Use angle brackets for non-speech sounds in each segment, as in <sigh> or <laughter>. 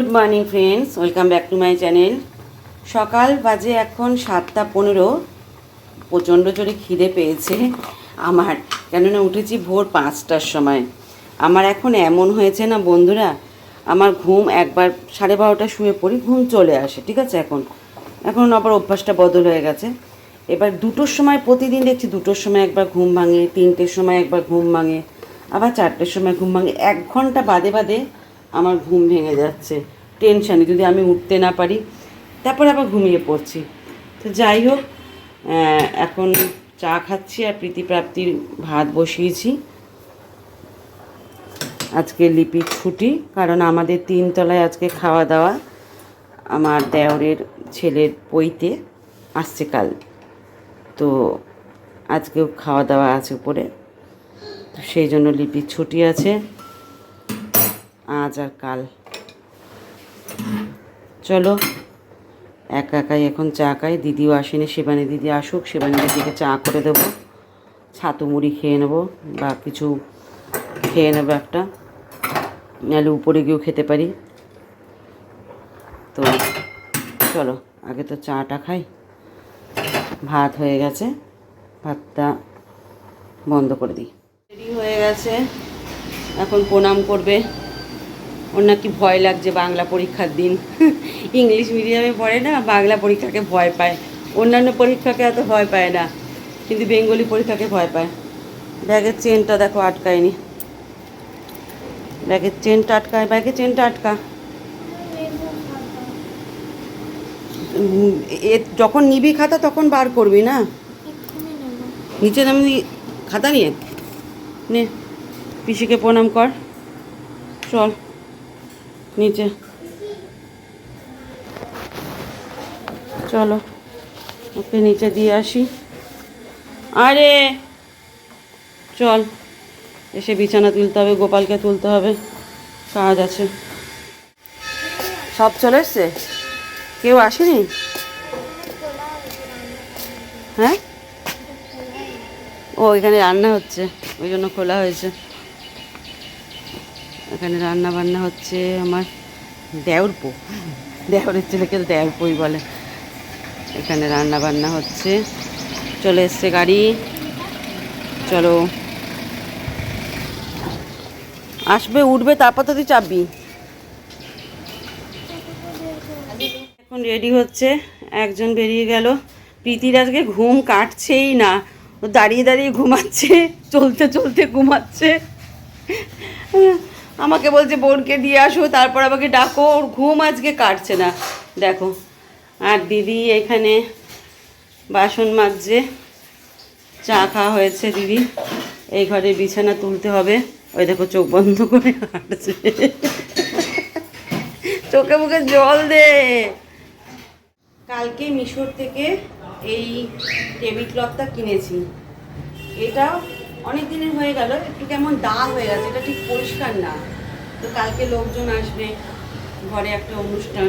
Good morning friends welcome back to my channel সকাল বাজে এখন সাতটা পনেরো। প্রচণ্ড জোরে খিদে পেয়েছে আমার। কেননা উঠেছি ভোর পাঁচটার সময়। আমার এখন এমন হয়েছে না বন্ধুরা, আমার ঘুম একবার সাড়ে বারোটা শুয়ে পড়ি, ঘুম চলে আসে, ঠিক আছে এখন? এখন আবার অভ্যাসটা বদল হয়ে গেছে। এবার দুটোর সময় প্রতিদিন দেখছি দুটোর সময় একবার ঘুম ভাঙে, তিনটের সময় একবার ঘুম ভাঙে, আবার চারটের সময় ঘুম ভাঙে। এক ঘণ্টা বাদে বাদে আমার ঘুম ভেঙে যাচ্ছে টেনশানে যদি আমি উঠতে না পারি। তারপর আবার ঘুমিয়ে পড়ছি। তো যাই হোক এখন চা খাচ্ছি আর প্রীতিপ্রাপ্তির ভাত বসিয়েছি। আজকে লিপির ছুটি, কারণ আমাদের তিনতলায় আজকে খাওয়া দাওয়া আমার দেওরের ছেলের পইতে আসছে কাল। তো আজকেও খাওয়া দাওয়া আছে উপরে। তো সেই জন্য লিপির ছুটি আছে। আজ আর কাল। চলো, একা একাই এখন চা খাই। দিদিও আসেনি, শিবানী দিদি আসুক, শিবানী দিদিকে চা করে দেবো। ছাতু মুড়ি খেয়ে নেব বা কিছু খেয়ে নেব একটা। নাহলে উপরে গিয়েও খেতে পারি। তো চলো, আগে তো চাটা খাই। ভাত হয়ে গেছে, ভাতটা বন্ধ করে দিই। রেডি হয়ে গেছে, এখন প্রণাম করবে। ওর নাকি ভয় লাগছে বাংলা পরীক্ষার দিন। ইংলিশ মিডিয়ামে পড়ে না, বাংলা পরীক্ষাকে ভয় পায়। অন্যান্য পরীক্ষাকে এত ভয় পায় না, কিন্তু বেঙ্গলি পরীক্ষাকে ভয় পায়। ব্যাগের চেনটা দেখো আটকায়নি। ব্যাগের চেনটা আটকায়, ব্যাগের চেনটা আটকা। এ, যখন নিবি খাতা তখন বার করবি না? নিচে নামবি খাতা নিয়ে নে। পিসিকে প্রণাম কর। চল। নিচে। চলো, ওকে নিচে দিয়ে আসি। আরে! চল, এসে বিছানা তুলতে হবে, গোপালকে তুলতে হবে। কাজ আছে। সব চলে এসছে? কেউ আসেনি? হ্যাঁ? ও, এখানে রান্না হচ্ছে, ওই জন্য খোলা হয়েছে। এখানে রান্না বান্না হচ্ছে আমার। দেওরপো। দেওরের ছেলেকে তো দেওরপোই বলে। এখানে রান্না বান্না হচ্ছে। চলে এসছে গাড়ি। চলো। আসবে, উঠবে, তারপর তো তুই চাপবি। এখন রেডি হচ্ছে। একজন বেরিয়ে গেল। প্রীতির আজকে ঘুম কাটছেই না। ও দাঁড়িয়ে দাঁড়িয়ে ঘুমাচ্ছে, চলতে চলতে ঘুমাচ্ছে। আমাকে বলছে, বোনকে দিয়ে আসো, তারপর আমাকে ডাকো, ওর ঘুম আজকে কাটছে না। দেখো, আর দিদি এখানে বাসন মাজছে, চা খাওয়া হয়েছে দিদি, এই ঘরে বিছানা তুলতে হবে। ওই দেখো, চোখ বন্ধ করে হাঁটছে। চোখে মুখে জল দে। কালকে মিশোর থেকে এই টেবিল ক্লথটা কিনেছি। এটা অনেক দিনের হয়ে গেল, একটু কেমন দাগ হয়ে গেছে, এটা ঠিক পরিষ্কার না। তো কালকে লোকজন আসবে, ঘরে একটা অনুষ্ঠান,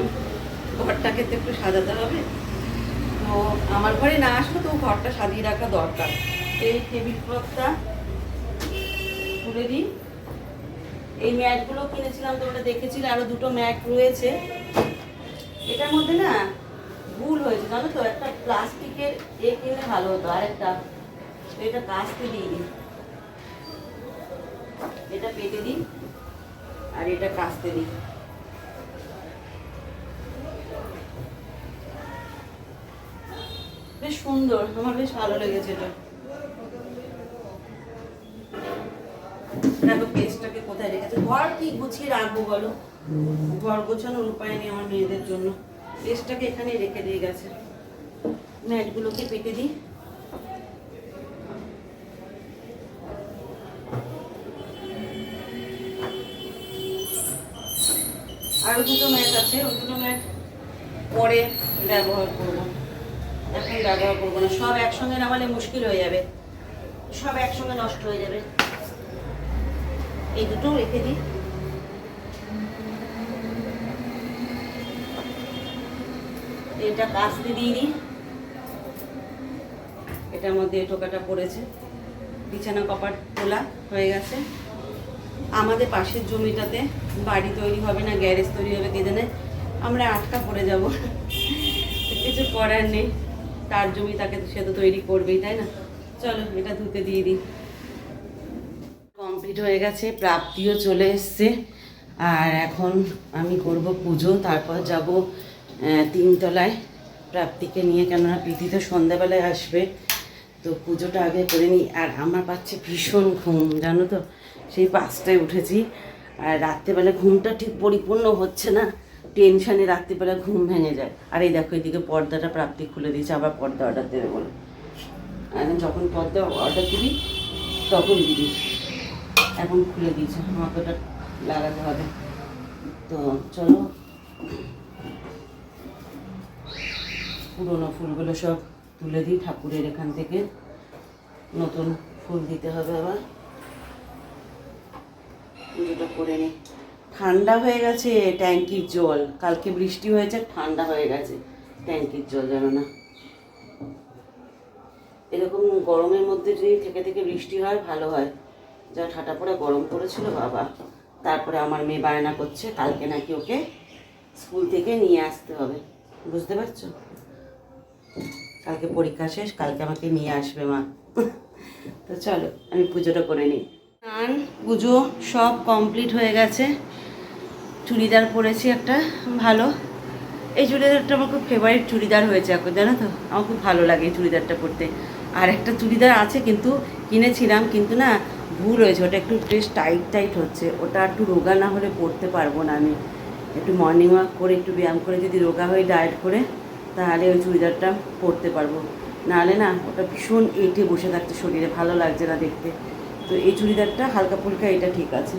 ঘরটাকে তো একটু সাজাতে হবে। তো আমার ঘরে না আসলে তো ঘরটা সাজিয়ে রাখা দরকার। এই টেবিল ক্লথটা তুলে দিই। এই ম্যাটগুলো কিনেছিলাম তোমরা দেখেছিলে আরও দুটো ম্যাট রয়েছে। এটার মধ্যে না ভুল হয়েছে, জানো তো, একটা প্লাস্টিকের এ কিনলে ভালো হতো, আরেকটা। এটা কাচতে দিই এটা পেতে দিই আর এটা কাচতে দিই। বেশ সুন্দর, আমার বেশ ভালো লেগেছে এটা। দেখো পেস্টটাকে কোথায় রেখেছে? ঘর কি গুছিয়ে রাখব বলো? ঘর গোছানোর উপায় নেই আমার মেয়েদের জন্য। পেস্টটাকে এখানে রেখে দিয়ে গেছে। ম্যাটগুলোকে পেটে দিই। আরও দুটো ম্যাট আছে, ওই দুটো ম্যাট পরে ব্যবহার করব। এখন ব্যবহার করব না। সব একসঙ্গে নামালে মুশকিল হয়ে যাবে। সব একসঙ্গে নষ্ট হয়ে যাবে। এই দুটো রেখে দিই। এটা কাস্তে দিয়ে দিই। এটার মধ্যে টোকাটা পড়েছে। বিছানা কপাট তোলা হয়ে গেছে। আমাদের পাশের জমিটাতে বাড়ি তৈরি হবে না, গ্যারেজ তৈরি হবে কে জানে আমরা আটকা পড়ে যাব। কিছু করার নেই, তার জমি তাকে সে তো তৈরি করবেই, তাই না? চলো, এটা ধুতে দিয়ে দিই। কমপ্লিট হয়ে গেছে, প্রাপ্তিও চলে এসছে। আর এখন আমি করব পুজো, তারপর যাব তিনতলায় প্রাপ্তিকে নিয়ে, কেননা প্রীতি তো সন্ধ্যাবেলায় আসবে। তো পুজোটা আগে করে নিই। আর আমার পাচ্ছে ভীষণ ঘুম, জানো তো? সেই পাঁচটায় উঠেছি। আর রাত্রেবেলা ঘুমটা ঠিক পরিপূর্ণ হচ্ছে না। টেনশানে রাত্রিবেলা ঘুম ভেঙে যায়। আর এই দেখো, এদিকে পর্দাটা প্রাপ্তি খুলে দিয়েছে, আবার পর্দা অর্ডার দেবে বলে। যখন পর্দা অর্ডার দিবি, তখন দিবি। এখন খুলে দিয়েছে আমাকে ওটা লাগাতে হবে। তো চলো। পুরোনো ফুলগুলো সব তুলে দিই ঠাকুরের এখান থেকে। নতুন ফুল দিতে হবে আবার। করে নিই ঠান্ডা হয়ে গেছে ট্যাঙ্কির জল। কালকে বৃষ্টি হয়েছে, ঠান্ডা হয়ে গেছে ট্যাঙ্কির জল জানো না। এরকম গরমের মধ্যে যদি থেকে থেকে বৃষ্টি হয়, ভালো হয়। যা ঠাটা পড়ে গরম পড়েছিল, বাবা। তারপরে আমার মেয়ে বায়না করছে, কালকে নাকি ওকে স্কুল থেকে নিয়ে আসতে হবে। বুঝতে পারছ? কালকে পরীক্ষা শেষ, কালকে আমাকে নিয়ে আসবে মা। তো চলো, আমি পুজোটা করে নিই। স্নান পুজো সব কমপ্লিট হয়ে গেছে। চুড়িদার পরেছি একটা ভালো। এই চুড়িদারটা আমার খুব ফেভারিট চুড়িদার হয়েছে এখন, জানো তো? আমার খুব ভালো লাগে এই চুড়িদারটা পরতে। আর একটা চুড়িদার আছে কিন্তু কিনেছিলাম, কিন্তু না ভুল হয়েছে, ওটা একটু বেশ টাইট টাইট হচ্ছে। ওটা একটু রোগা না হলে পরতে পারব না আমি। একটু মর্নিং ওয়াক করে, একটু ব্যায়াম করে, যদি রোগা হয়ে ডায়েট করে, তাহলে ওই চুড়িদারটা পরতে পারব। নাহলে না ওটা ভীষণ এঁটে বসে থাকছে শরীরে, ভালো লাগছে না দেখতে। তো এই চুড়িদারটা হালকা ফুলকা, এটা ঠিক আছে।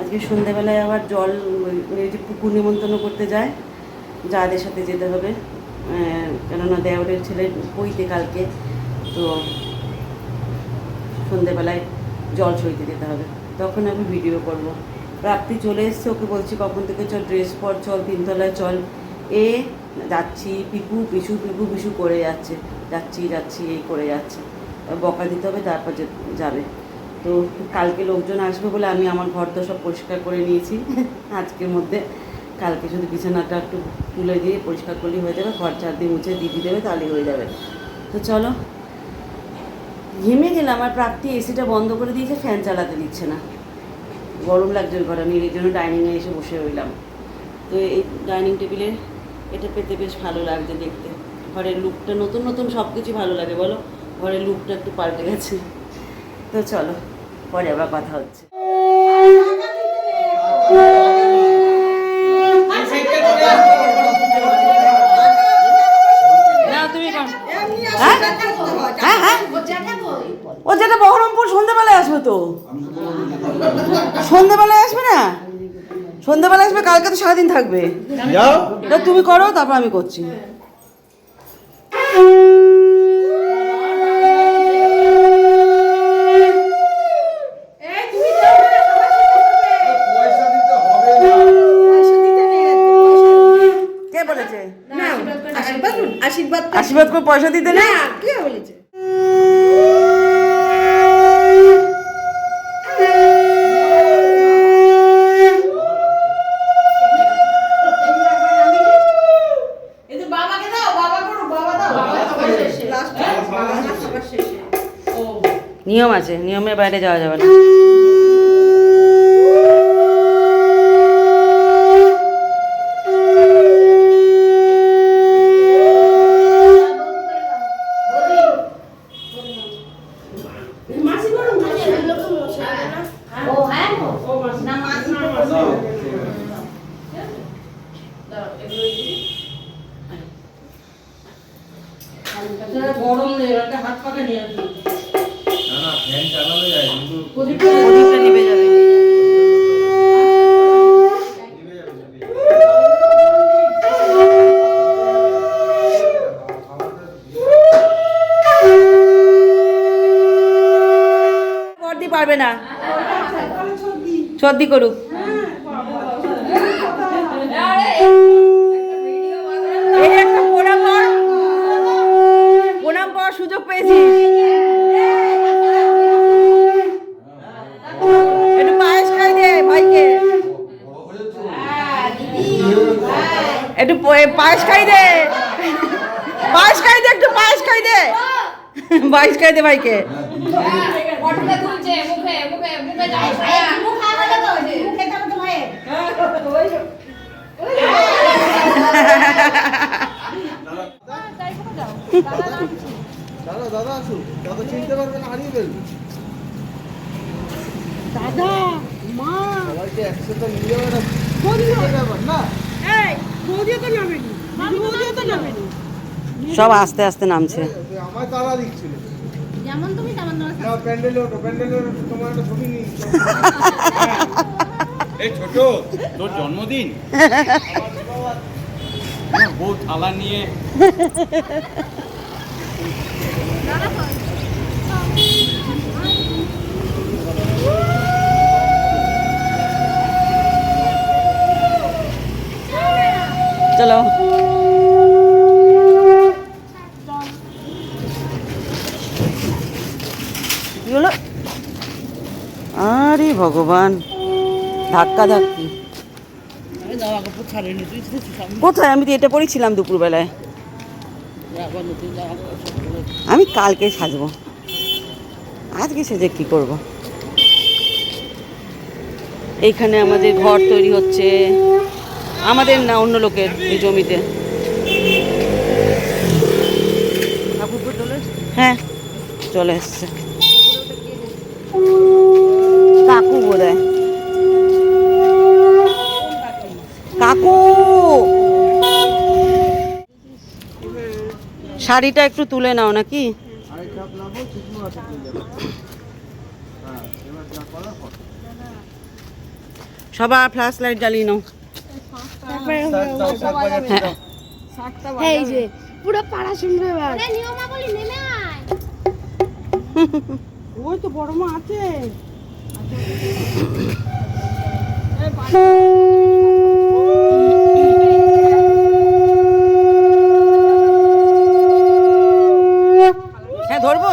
আজকে সন্ধ্যাবেলায় আবার জল ওই যে পুকুর নিমন্ত্রণ করতে যায়, যাদের সাথে যেতে হবে। কেননা দেওরের ছেলে বইতে কালকে, তো সন্ধেবেলায় জল সইতে যেতে হবে। তখন আমি ভিডিও করব। রাত্রি চলে এসছে, ওকে বলছি, কখন থেকে চল ড্রেস পর চল, তিনতলায় চল। এ যাচ্ছি, পিপু পিছু পিপু পিছু করে যাচ্ছে। যাচ্ছি যাচ্ছি, এই করে যাচ্ছে। বকা দিতে হবে, তারপর যাবে। তো কালকে লোকজন আসবে বলে আমি আমার ঘর তো সব পরিষ্কার করে নিয়েছি। আজকের মধ্যে কালকে শুধু বিছানাটা একটু তুলে দিয়ে পরিষ্কার করলেই হয়ে যাবে, ঘর চার দিয়ে মুছে দিদি দেবে তাহলেই হয়ে যাবে। তো চলো। ঘেমে গেলাম, আর প্রাপ্তি এসিটা বন্ধ করে দিয়েছে, ফ্যান চালাতে দিচ্ছে না। গরম লাগছে ঘরে, আমি এই জন্য ডাইনিংয়ে এসে বসে রইলাম। তো এই ডাইনিং টেবিলে এটা পেতে বেশ ভালো লাগছে দেখতে। ঘরের লুকটা নতুন নতুন সব কিছু ভালো লাগে, বলো? ঘরের লুকটা একটু পাল্টে গেছে। তো চলো পরে আবার কথা হচ্ছে। তুমি হ্যাঁ? হ্যাঁ হ্যাঁ। ও যেটা বহরমপুর সন্ধ্যেবেলায় আসবে তো। সন্ধ্যেবেলায় আসবে না? সন্ধ্যেবেলায় আসবে কালকে তো সারাদিন থাকবে। যাও। তা তুমি করো তারপর আমি করছি পয়সা দিতে হবে না কে বলেছে আশীর্বাদ করুন, আশীর্বাদ করে পয়সা দিতে না না কে বলেছে। নিয়ম আছে নিয়মের বাইরে যাওয়া যাবে না। না না ফ্যান চালানো যায় কিন্তু প্রদীপটা নিভে যাবে নিভে যাবে, নিভে যাবে। বর্দি পারবে না। সর্দি করুক। প্রণাম পাওয়ার সুযোগ পেয়েছি একটু পায়েস খাই দে ভাইকে একটু পায়েস খাই দে পায়েস খাই দে একটু পায়েস খাই দে পায়েস খাই দে ভাইকে মুখে দাদা দাদা চিনতে পারবেন হারিয়ে ফেলবে। দাদা মা। সবাইকে একসাথে নিয়ে যাবে না না? এই বৌদিও তো নামেনি। বৌদিও তো নামেনি। সব আস্তে আস্তে নামছে। তারা দিচ্ছিল। যেমন তুমি তেমন না প্যান্ডেলে ওঠো প্যান্ডেলে তোমার একটা ছবি নিই <laughs> তোর জন্মদিন? থালা নিয়ে চলো। আরে ভগবান। ধাক্কা ধাক্কি। কোথায়? আমি তো এটা পরেছিলাম দুপুরবেলায়। আমি কালকে সাজবো। আজকে সেজে কি করব? এইখানে আমাদের ঘর তৈরি হচ্ছে। আমাদের না, অন্য লোকের এই জমিতে। হ্যাঁ চলে এসছে। কাকু বোধ কাকু। শাড়িটা একটু তুলে নাও নাকি? হ্যাঁ। সবার ফ্ল্যাশ লাইট জ্বালিয়ে নাও। পুরো পাড়া শুনবে <laughs> ওই তো বড় মা আছে <laughs> হ্যাঁ ধরবো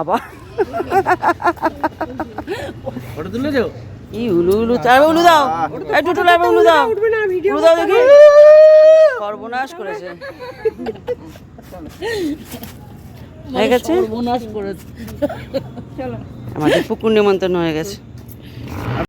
বাবা। ফটো তুলে দেও? কি উলু উলু চাবে উলু দাও। এই টুটু লাইবে উলু দাও। উঠবে না ভিডিও উলু দাও দেখি। সর্বনাশ করেছে। হয়ে গেছে? সর্বনাশ করেছে। আমাদের পুকুর নিমন্ত্রণ হয়ে গেছে।